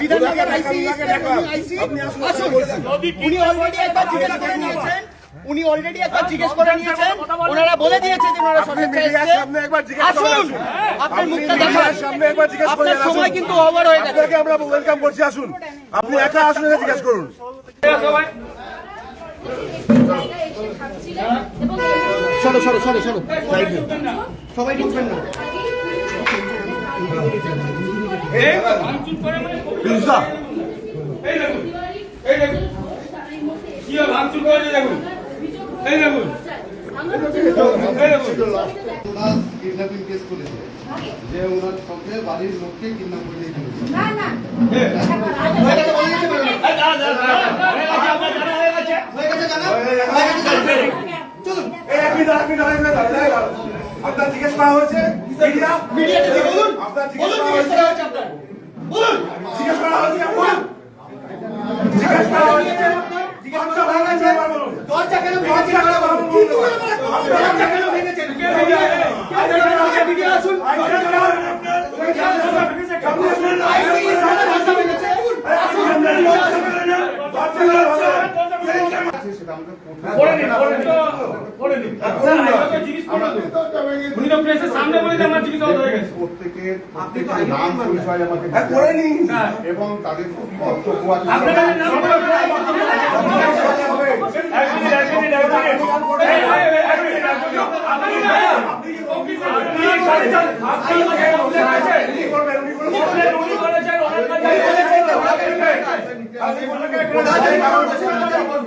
বিধাননগর আইসি আইসি আসুন, উনি অলরেডি একবার জিজ্ঞাসা করে নিয়েছেন। উনি অলরেডি একবার জিজ্ঞেস করে নিয়েছেন। ওনারা বলে দিয়েছে যে ওনারা। সামনে একবার জিজ্ঞেস করে আসুন। আপনার আপনি মুখটা দেখান। সামনে একবার জিজ্ঞেস করে আপনার সময় কিন্তু ওভার হয়ে গেছে। আপনাকে আমরা ওয়েলকাম করছি আসুন। আপনি একা আসুন এসে জিজ্ঞেস করুন। সরো সরো সরো সরো সবাই ঢুকবেন না। এই দেখুন এই দেখুন। কি ভাঙচুর করেছে দেখুন। এই ওনার কিডন্যাপিং কেস করেছে। যে ওনার সঙ্গে বাড়ির লোককে কিডন্যাপ করে আপনার জিজ্ঞেস করা হয়েছে? মিডিয়া মিডিয়াতে বলুন। আপনার জিজ্ঞেস করা হয়েছে? বলুন। জিজ্ঞেস করা হয়েছে বলুন জিজ্ঞেস করা হয়েছে জিজ্ঞেস করা হয়েছে এবার বলুন দরজা কেন ভেঙেছেন দরজা কেন ভেঙেছেন ভিডিও আসুন আইসি সামনে দরজা ভেঙেছে আছে সেটা আমাদের কোর্টে করে নিন করে নিন করে নিন না, এবার জিজ্ঞেস করুন প্রেসের সামনে বলে যে আমার জিজ্ঞাসা হয়ে গেছে। প্রত্যেকের প্রত্যেকের নাম পরিচয় আমাকে হ্যাঁ, করে নি এবং তাদের বক্তব্য আছে আপনাদের নাম এক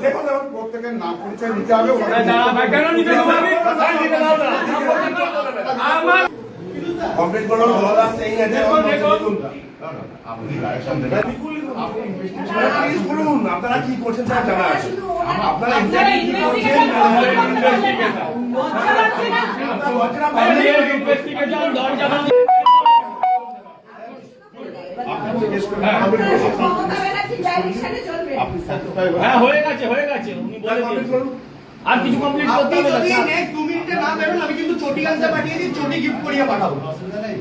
দেখুন প্রত্যেকের নাম পরিচয় নিতে হবে কমপ্লিট করুন এই আছে। আপনি আপনি প্লিজ বলুন আপনারা কি করছেন স্যার জানা আছে আপনারা করছেন হ্যাঁ। হয়ে? গেছে হয়ে গেছে উনি বলে আর কিছু কমপ্লিট করতে হবে যদি নেক্সট দু মিনিটে না বেরোন আমি কিন্তু চটি আনতে পাঠিয়ে দিই চটি গিফট করিয়ে পাঠাবো অসুবিধা নেই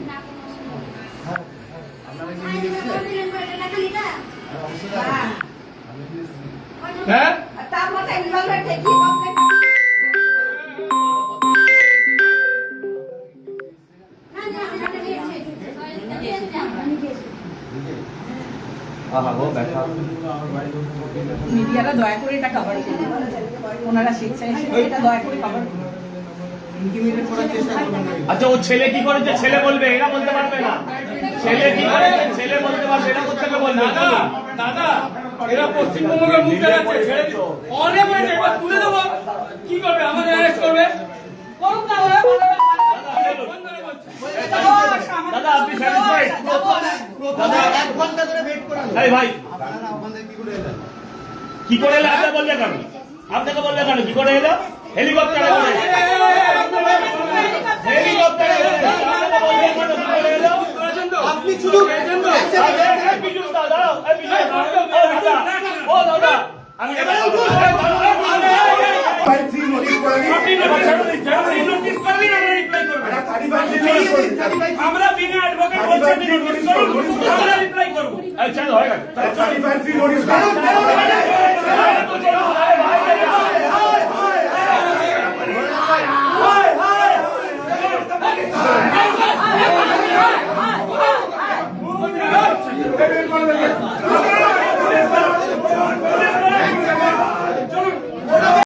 আপনারা কি এসেছেন হ্যাঁ তার মাথায় রিভলভার ঠেকিয়ে কমপ্লেন মিডিয়ারা দয়া করে এটা কভার করুন ওনারা স্বেচ্ছায় এটা দয়া করে কভার করুন ইন্টিমিডেট করার চেষ্টা করবেন না আচ্ছা ও ছেলে কি করেছে? ছেলে বলবে এরা বলতে পারবে না। ছেলে কি করেছে? ছেলে বলতে পারবে এরা কোথেকে বলবে? দাদা দাদা এরা পশ্চিমবঙ্গের মুখ দেখাচ্ছে। ছেড়ে দিন অনেক হয়েছে এবার তুলে দেবো। কি করবে? আমাদের অ্যারেস্ট করবে? করুন না ওরা ভালো না, ভালো না। বন্ধ করে বলছে। দাদা আপনি স্যাটিসফাইড প্রথমে এক ঘণ্টা ধরে ওয়েট করালো এই ভাই কি করে এলেন কি করে এলো আপনি বললে কেন আপনাকে বললে কেন কি করে এলো হেলিকপ্টারে করে হেলিকপ্টারে আপনি শুধু আমরা বিনা অ্যাডভোকেট বলছি अच्छा होएगा